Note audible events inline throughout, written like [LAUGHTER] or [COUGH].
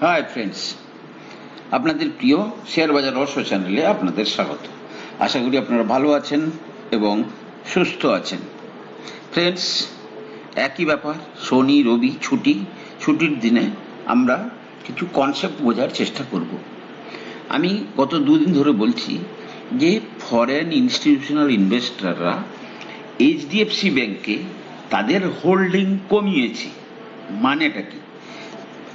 Hi friends আপনাদের প্রিয় share বাজার রহস্য চ্যানেলে আপনাদের স্বাগত। আশা করি আপনারা ভালো আছেন এবং সুস্থ আছেন। ফ্রেন্ডস একই ব্যাপার, শনি, রবি, ছুটি, ছুটির দিনে আমরা কিছু কনসেপ্ট বোঝার চেষ্টা করব। আমি গত দুদিন ধরে বলছি যে ফরেন ইনস্টিটিউশনাল ইনভেস্টররা এইচডিএফসি ব্যাংকে তাদের হোল্ডিং কমিয়েছে। মানেটা কি?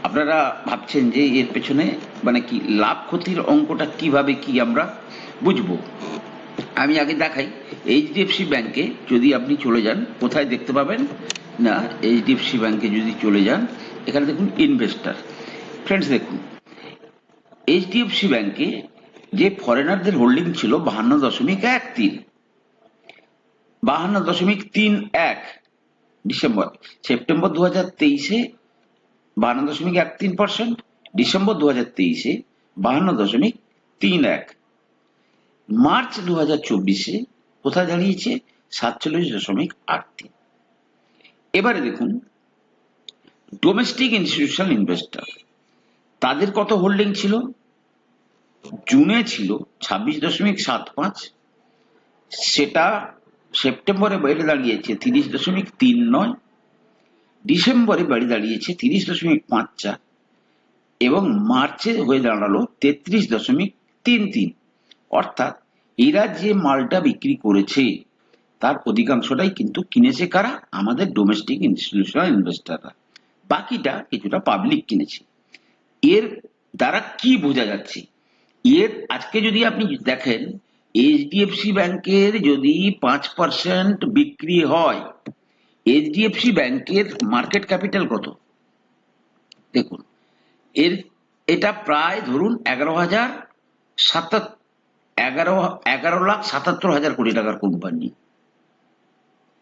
আপনারা ভাবছেন যে এর পেছনে মানে কি লাভ ক্ষতির অঙ্কটা কীভাবে কি আমরা বুঝব? আমি আগে দেখাই, এইচডিএফসি ব্যাংকে যদি আপনি চলে যান, কোথায় দেখতে পাবেন? না, এইচডিএফসি ব্যাংকে যদি চলে যান, এখানে দেখুন ইনভেস্টার ফ্রেন্ডস দেখুন, এইচডিএফসি ব্যাংকে যে ফরেনারদের হোল্ডিং ছিল বাহান্ন দশমিক এক তিন। বাহান্ন দশমিক তিন এক ডিসেম্বর। সেপ্টেম্বর দু হাজার তেইশে বাহান্ন দশমিক এক তিন পার্সেন্ট ডিসেম্বর দু হাজার তেইশে বাহান্ন দশমিক তিন এক। মার্চ দু হাজার চব্বিশে কোথায় দাঁড়িয়েছে? সাতচল্লিশ দশমিক আট তিন। এবারে দেখুন ডোমেস্টিক ইনস্টিটিউশনাল ইনভেস্টর তাদের কত হোল্ডিং ছিল? জুনে ছিল ছাব্বিশ দশমিক সাত পাঁচ, সেটা সেপ্টেম্বরে বেড়ে দাঁড়িয়েছে তিরিশ দশমিক তিন নয় ডিসেম্বরে বাড়ি দাঁড়িয়েছে তিরিশ দশমিক পাঁচ চার এবং মার্চে হয়ে দাঁড়াল তেত্রিশ দশমিক তিন তিন। অর্থাৎ এরা যে মালটা বিক্রি করেছে। তার অধিকাংশটাই কিন্তু কিনেছে কারা? আমাদের ডোমেস্টিক ইনস্টিটিউশনাল ইনভেস্টাররা বাকিটা কিছুটা পাবলিক কিনেছে। এর দ্বারা কি বোঝা যাচ্ছে? এর আজকে যদি আপনি দেখেন এইচডিএফসি ব্যাংকের যদি পাঁচ পার্সেন্ট বিক্রি হয় এইচডিএফসি ব্যাংকের মার্কেট ক্যাপিটাল কত? দেখুন, এর, এটা প্রায় ধরুন এগারো হাজার সাতাত, এগারো এগারো লাখ সাতাত্তর হাজার কোটি টাকার কোম্পানি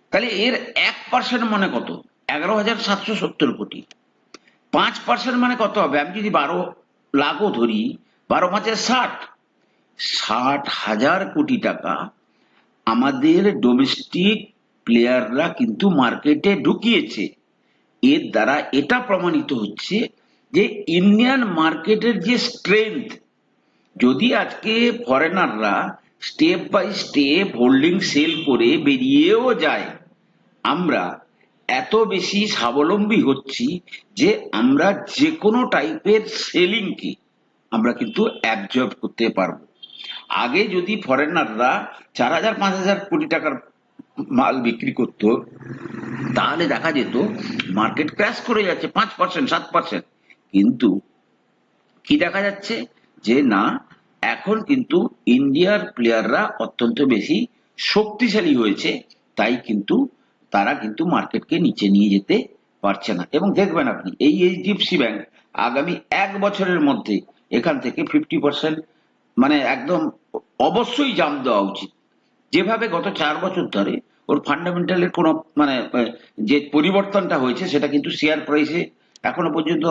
তাহলে এর এক পার্সেন্ট মানে কত? এগারো হাজার সাতশো সত্তর কোটি। পাঁচ পার্সেন্ট মানে কত হবে? আমি যদি বারো লাখও ধরি, বারো পাঁচের ষাট। ষাট হাজার কোটি টাকা আমাদের ডোমেস্টিক প্লেয়াররা কিন্তু মার্কেটে ঢুকিয়েছে। এর দ্বারা এটা প্রমাণিত হচ্ছে যে ইন্ডিয়ান মার্কেটের যে স্ট্রেংথ যদি আজকে ফরেনাররা step by step holding sell করে বেরিয়েও যায়, আমরা এত বেশি স্বাবলম্বী হচ্ছি যে আমরা যে কোনো টাইপের সেলিংকে আমরা কিন্তু অ্যাবজর্ব করতে পারব। আগে যদি ফরেনাররা চার হাজার, পাঁচ হাজার কোটি টাকার মাল বিক্রি করতো, তাহলে দেখা যেত মার্কেট ক্র্যাশ করে যাচ্ছে, পাঁচ পার্সেন্ট সাত পার্সেন্ট কিন্তু কি দেখা যাচ্ছে? যে না, এখন কিন্তু ইন্ডিয়ার প্লেয়াররা অত্যন্ত বেশি শক্তিশালী হয়েছে, তাই কিন্তু তারা কিন্তু মার্কেটকে নিচে নিয়ে যেতে পারছে না। এবং দেখবেন আপনি, এই এইচডিএফসি ব্যাংক আগামী এক বছরের মধ্যে এখান থেকে ফিফটি পার্সেন্ট মানে একদম অবশ্যই জাম দেওয়া উচিত। যেভাবে গত চার বছর ধরে ওর ফান্ডামেন্টালের কোনো মানে যে পরিবর্তনটা হয়েছে সেটা কিন্তু শেয়ার প্রাইসে এখনও পর্যন্ত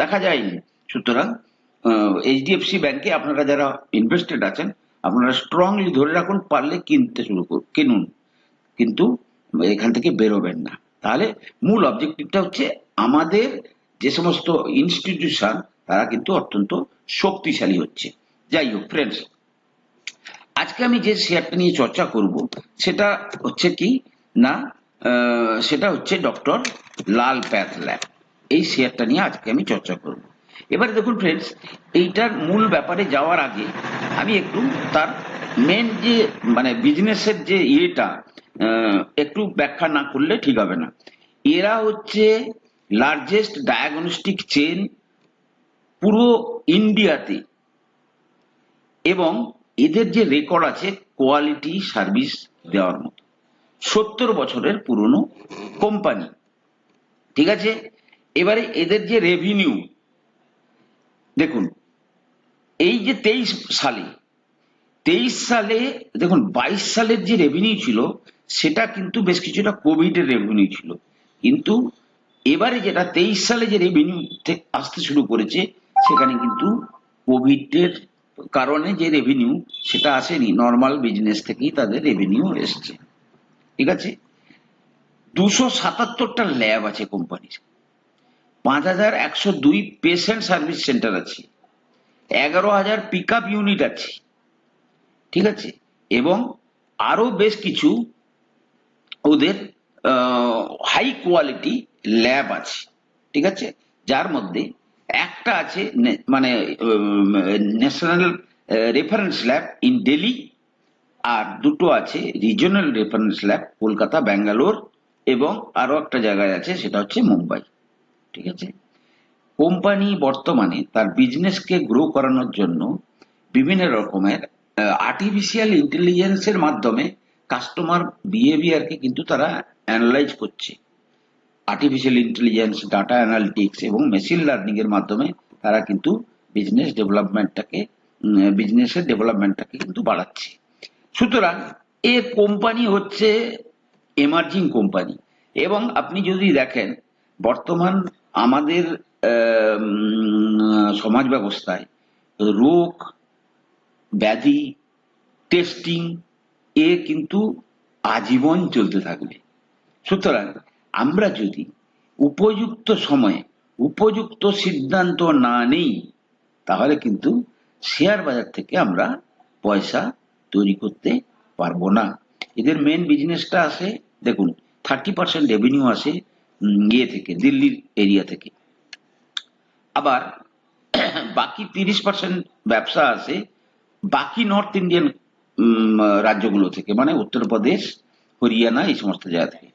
দেখা যায়নি। সুতরাং এইচডিএফসি ব্যাংকে আপনারা যারা ইনভেস্টেড আছেন, আপনারা স্ট্রংলি ধরে রাখুন, পারলে কিনতে শুরু করুন কিনুন। কিন্তু এখান থেকে বেরোবেন না। তাহলে মূল অবজেক্টিভটা হচ্ছে আমাদের যে সমস্ত ইনস্টিটিউশন তারা কিন্তু অত্যন্ত শক্তিশালী হচ্ছে। যাই হোক ফ্রেন্ডস আজকে আমি যে শেয়ারটা নিয়ে চর্চা করব, সেটা হচ্ছে কি? না সেটা হচ্ছে ডক্টর লাল প্যাথ ল্যাব এই শেয়ারটা নিয়ে আজকে আমি চর্চা করব। এবারে দেখুন ফ্রেন্ডস এইটার মূল ব্যাপারে যাওয়ার আগে আমি একটু তার মেন যে মানে বিজনেসের যে ইয়েটা একটু ব্যাখ্যা না করলে ঠিক হবে না। এরা হচ্ছে লার্জেস্ট ডায়াগনস্টিক চেন পুরো ইন্ডিয়াতে এবং এদের যে রেকর্ড আছে কোয়ালিটি সার্ভিস দেওয়ার মতো। সত্তর বছরের পুরনো কোম্পানি ঠিক আছে? এবারে এদের যে রেভিনিউ দেখুন, এই যে তেইশ সালে তেইশ সালে, দেখুন, বাইশ সালের যে রেভিনিউ ছিল, সেটা কিন্তু বেশ কিছুটা কোভিডের রেভিনিউ ছিল। কিন্তু এবারে যেটা তেইশ সালে যে রেভিনিউ আসতে শুরু করেছে, সেখানে কিন্তু কোভিডের কারণে যে রেভিনিউ সেটা আসেনি নর্মাল বিজনেস থেকেই তাদের রেভিনিউ এসছে। ঠিক আছে? দুশো সাতাত্তরটা ল্যাব আছে কোম্পানির পাঁচ হাজার একশো দুই পেশেন্ট সার্ভিস সেন্টার আছে। এগারো হাজার পিক আপ ইউনিট আছে। ঠিক আছে? এবং আরও বেশ কিছু ওদের হাই কোয়ালিটি ল্যাব আছে। ঠিক আছে? যার মধ্যে একটা আছে মানে national reference lab in Delhi আর দুটো আছে regional reference lab Kolkata, Bangalore এবং আরও একটা জায়গায় আছে, সেটা হচ্ছে মুম্বাই। ঠিক আছে? কোম্পানি বর্তমানে তার বিজনেসকে গ্রো করানোর জন্য বিভিন্ন রকমের আর্টিফিশিয়াল ইন্টেলিজেন্সের মাধ্যমে কাস্টমার বিহেভিয়ারকে কিন্তু তারা অ্যানালাইজ করছে। আর্টিফিশিয়াল ইন্টেলিজেন্স ডাটা অ্যানালিটিক্স এবং মেশিন লার্নিং এর মাধ্যমে তারা কিন্তু বিজনেস ডেভেলপমেন্টটাকে বিজনেসের ডেভেলপমেন্টটাকে কিন্তু বাড়াচ্ছে। সুতরাং এ কোম্পানি হচ্ছে এমার্জিং কোম্পানি এবং আপনি যদি দেখেন, বর্তমান আমাদের সমাজ ব্যবস্থায় রোগ, ব্যাধি টেস্টিং এ কিন্তু আজীবন চলতে থাকবে। সুতরাং আমরা যদি উপযুক্ত সময়ে উপযুক্ত সিদ্ধান্ত না নেই, তাহলে কিন্তু শেয়ার বাজার থেকে আমরা পয়সা তৈরি করতে পারব না। এদের মেন বিজনেসটা আসে দেখুন থার্টি পার্সেন্ট রেভিনিউ আসে ইয়ে থেকে, দিল্লির এরিয়া থেকে। আবার [CLEARS THROAT] বাকি তিরিশ পার্সেন্ট ব্যবসা আসে বাকি নর্থ ইন্ডিয়ান রাজ্যগুলো থেকে মানে উত্তরপ্রদেশ, হরিয়ানা, এই সমস্ত জায়গা থেকে।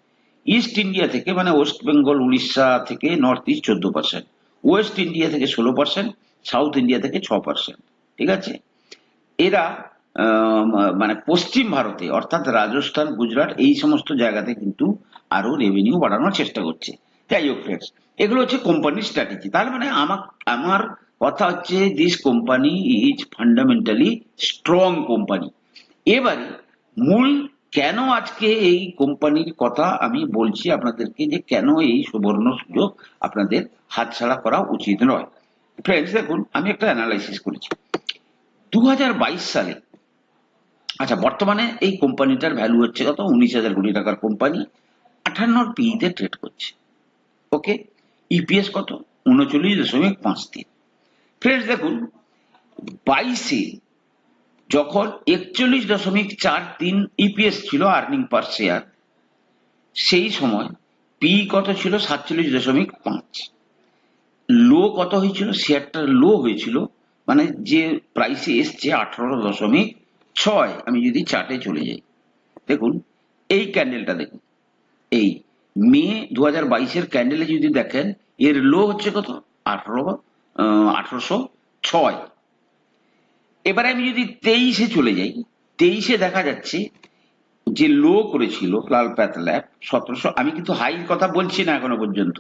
ইস্ট ইন্ডিয়া থেকে মানে ওয়েস্ট বেঙ্গল উড়িষ্যা থেকে নর্থ ইস্ট চোদ্দ পার্সেন্ট ওয়েস্ট ইন্ডিয়া থেকে ষোলো পার্সেন্ট সাউথ ইন্ডিয়া থেকে ছ পার্সেন্ট ঠিক আছে? এরা মানে পশ্চিম ভারতে, অর্থাৎ রাজস্থান, গুজরাট, এই সমস্ত জায়গাতে কিন্তু আরও রেভিনিউ বাড়ানোর চেষ্টা করছে। যাই হোক ফ্রেন্ডস এগুলো হচ্ছে কোম্পানির স্ট্র্যাটেজি তার মানে আমার আমার কথা হচ্ছে this company is fundamentally strong company এবারে মূল কেন আজকে এই কোম্পানির কথা আমি বলছি আপনাদেরকে যে কেন এই সুবর্ণ সুযোগ আপনাদের হাতছাড়া করা উচিত নয়? ফ্রেন্ডস দেখুন, আমি একটা অ্যানালাইসিস করেছি। দু হাজার বাইশ সালে আচ্ছা বর্তমানে এই কোম্পানিটার ভ্যালু হচ্ছে কত? উনিশ হাজার কোটি টাকার কোম্পানি। আঠান্নর পিতে ট্রেড করছে। ওকে ইপিএস কত? উনচল্লিশ দশমিক পাঁচ তিন। ফ্রেন্ডস দেখুন, বাইশে যখন একচল্লিশ দশমিক চার তিন ইপিএস ছিল আর্নিং পার শেয়ার সেই সময় পি কত ছিল? সাতচল্লিশ দশমিক পাঁচ। লো কত হয়েছিল? শেয়ারটার লো হয়েছিল মানে যে প্রাইসে এসছে আঠারো দশমিক ছয়, আমি যদি চার্টে চলে যাই। দেখুন, এই ক্যান্ডেলটা দেখুন। এই মে দু হাজার বাইশের ক্যান্ডেলে যদি দেখেন, এর লো হচ্ছে কত? আঠারো আঠারোশো ছয়। এবারে আমি যদি তেইশে চলে যাই, তেইশে দেখা যাচ্ছে যে লো করেছিল লাল প্যাথ সতেরোশো, আমি কিন্তু হাই কথা বলছি না এখনও পর্যন্ত।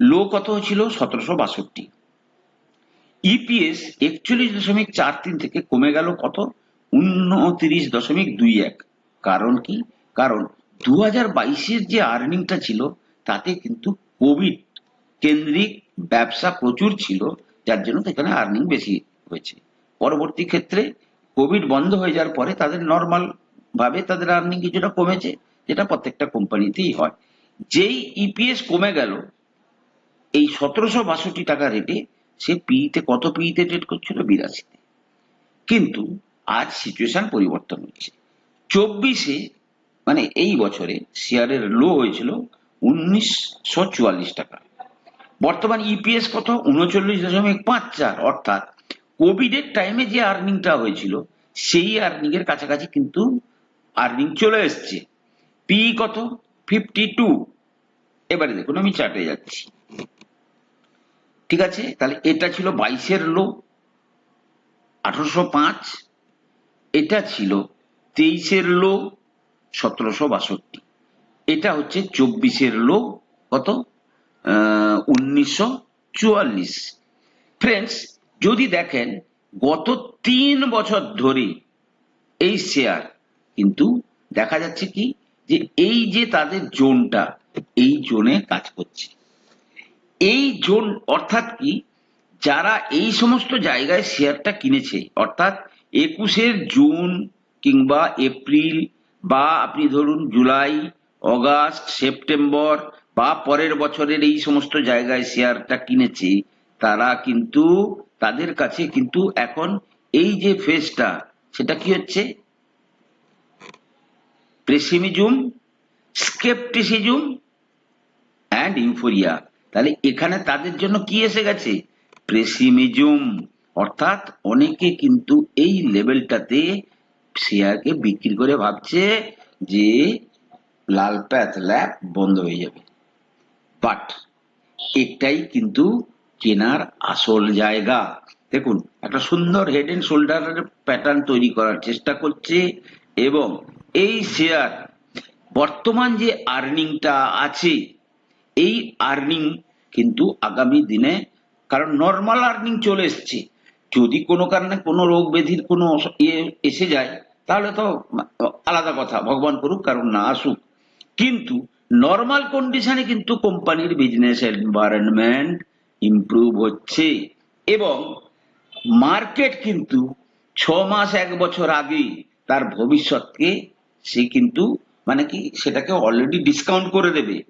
লো কত হয়েছিল? সতেরোশো বাষট্টি। ইপিএস একচল্লিশ দশমিক চার তিন থেকে কমে গেল কত? উনত্রিশ দশমিক দুই এক। কারণ কি? কারণ দু হাজার বাইশের যে আর্নিংটা ছিল, তাতে কিন্তু কোভিড কেন্দ্রিক ব্যবসা প্রচুর ছিল, যার জন্য এখানে আর্নিং বেশি হয়েছে। পরবর্তী ক্ষেত্রে কোভিড বন্ধ হয়ে যাওয়ার পরে তাদের নর্মাল ভাবে তাদের আর্নিং কিছুটা কমেছে, যেটা প্রত্যেকটা কোম্পানিতেই হয়। যেই ইপিএস কমে গেল, এই সতেরোশো বাষট্টি টাকা রেটে সে পিইতে কত পিইতে ট্রেড করছিল? বিরাশিতে। কিন্তু আজ সিচুয়েশন পরিবর্তন হচ্ছে চব্বিশে মানে এই বছরে শেয়ারের লো হয়েছিল উনিশশো চুয়াল্লিশ টাকা। বর্তমান ইপিএস কত? উনচল্লিশ দশমিক পাঁচ চার, অর্থাৎ কোভিড এর টাইমে যে আর্নিংটা হয়েছিল, সেই আর্নিং এর কাছাকাছি কিন্তু আর্নিং চলে এসছে। পি কত? ফিফটি টু এবারে দেখুন, আমি চার্টে যাচ্ছি। ঠিক আছে? তাহলে এটা ছিল বাইশের লো আঠারোশো পাঁচ। এটা ছিল তেইশের লো সতেরোশো বাষট্টি। এটা হচ্ছে চব্বিশের লো কত? উনিশশো চুয়াল্লিশ। ফ্রেন্ডস যদি দেখেন, গত তিন বছর ধরে এই শেয়ার কিন্তু দেখা যাচ্ছে কি, যে এই যে তাদের জোনটা, এই জোনে কাজ করছে। এই জোন অর্থাৎ কি, যারা এই সমস্ত জায়গায় শেয়ারটা কিনেছে, অর্থাৎ একুশের জুন কিংবা এপ্রিল বা আপনি ধরুন জুলাই, অগাস্ট, সেপ্টেম্বর বা পরের বছরের এই সমস্ত জায়গায় শেয়ারটা কিনেছে, তারা কিন্তু তাদের কাছে কিন্তু এখন এই যে ফেজটা, সেটা কি হচ্ছে? প্রেসিমিজুম স্কেপটিসিজুম অ্যান্ড ইউফোরিয়া তাহলে এখানে তাদের জন্য কি এসে গেছে? প্রেসিমিজুম অর্থাৎ অনেকে কিন্তু এই লেভেলটাতে শেয়ারকে বিক্রি করে ভাবছে যে লাল প্যাথ ল্যাব বন্ধ হয়ে যাবে। বাট এটাই কিন্তু কেনার আসল জায়গা। দেখুন, একটা সুন্দর হেড এন্ড শোল্ডারের প্যাটার্ন তৈরি করার চেষ্টা করছে এবং এই শেয়ার বর্তমান যে আর্নিংটা আছে, এই আর্নিং কিন্তু আগামী দিনে কারণ নর্মাল আর্নিং চলে এসছে। যদি কোনো কারণে কোনো রোগ ব্যাধির কোনো ইয়ে এসে যায়, তাহলে তো আলাদা কথা, ভগবান করুক, কারণ না আসুক। কিন্তু নর্মাল কন্ডিশনে কিন্তু কোম্পানির বিজনেস এনভায়রনমেন্ট ইমপ্রুভ হচ্ছে। এবং মার্কেট কিন্তু ছ মাস এক বছর আগে তার ভবিষ্যৎকে সে কিন্তু মানে কি সেটাকে অলরেডি ডিসকাউন্ট করে দেবে।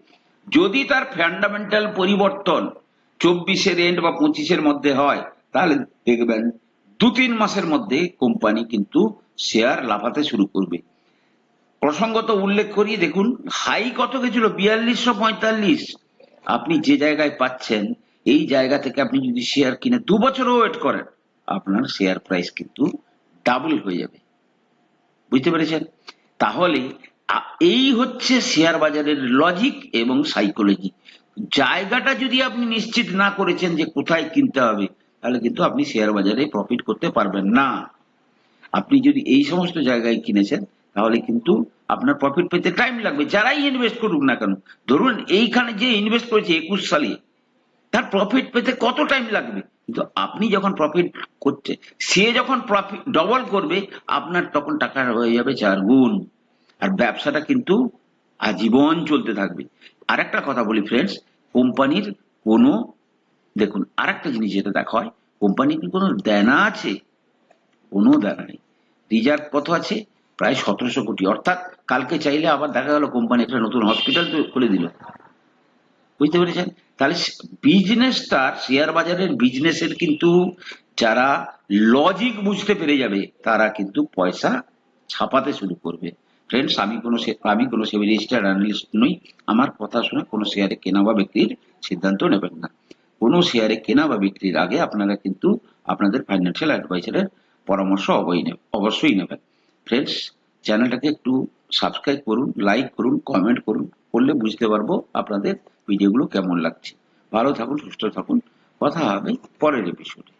যদি তার ফান্ডামেন্টাল পরিবর্তন চব্বিশের এন্ড বা পঁচিশের মধ্যে হয়, তাহলে দেখবেন দু তিন মাসের মধ্যে কোম্পানি কিন্তু শেয়ার লাফাতে শুরু করবে। প্রসঙ্গত উল্লেখ করি, দেখুন হাই কত গেছিল? বিয়াল্লিশশো পঁয়তাল্লিশ। আপনি যে জায়গায় পাচ্ছেন এই জায়গা থেকে আপনি যদি শেয়ার কিনে দু বছরও ওয়েট করেন, আপনার শেয়ার প্রাইস কিন্তু ডাবল হয়ে যাবে। বুঝতে পেরেছেন? তাহলে এই হচ্ছে শেয়ার বাজারের লজিক এবং সাইকোলজি জায়গাটা যদি আপনি নিশ্চিত না করেছেন যে কোথায় কিনতে হবে, তাহলে কিন্তু আপনি শেয়ার বাজারে প্রফিট করতে পারবেন না। আপনি যদি এই সমস্ত জায়গায় কিনেছেন, তাহলে কিন্তু আপনার প্রফিট পেতে টাইম লাগবে। যারাই ইনভেস্ট করুক না কেন, ধরুন এইখানে যে ইনভেস্ট করেছে একুশ সালে তার প্রফিট পেতে কত টাইম লাগবে? কিন্তু আপনি যখন প্রফিট করছে সে যখন প্রফিট ডবল করবে, আপনার তখন টাকা হয়ে যাবে চার গুণ। আর ব্যবসাটা কিন্তু আজীবন চলতে থাকবে। আর একটা কথা বলি ফ্রেন্ডস কোম্পানির কোনো, দেখুন আর একটা জিনিস যেটা দেখা হয় কোম্পানির কি কোনো দেনা আছে? কোনো দেনা নেই। রিজার্ভ কত আছে? প্রায় সতেরোশো কোটি। অর্থাৎ কালকে চাইলে আবার দেখা গেল কোম্পানি একটা নতুন হসপিটাল খুলে দিল। বুঝতে পেরেছেন? তাহলে বিজনেসটার শেয়ার বাজারের বিজনেসের কিন্তু যারা লজিক বুঝতে পেরে যাবে, তারা কিন্তু পয়সা ছাপাতে শুরু করবে। ফ্রেন্ডস আমি কোনো আমি কোনো রেজিস্টার্ড অ্যানালিস্ট নই। আমার কথা শুনে কোনো শেয়ারে কেনা বা বিক্রির সিদ্ধান্ত নেবেন না। কোনো শেয়ারে কেনা বা বিক্রির আগে আপনারা কিন্তু আপনাদের ফাইন্যান্সিয়াল অ্যাডভাইজারের পরামর্শ অবশ্যই নেবেন। ফ্রেন্ডস চ্যানেলটাকে একটু সাবস্ক্রাইব করুন লাইক করুন কমেন্ট করুন, করলে বুঝতে পারব আপনাদের ভিডিওগুলো কেমন লাগছে। ভালো থাকুন, সুস্থ থাকুন। কথা হবে পরের এপিসোডে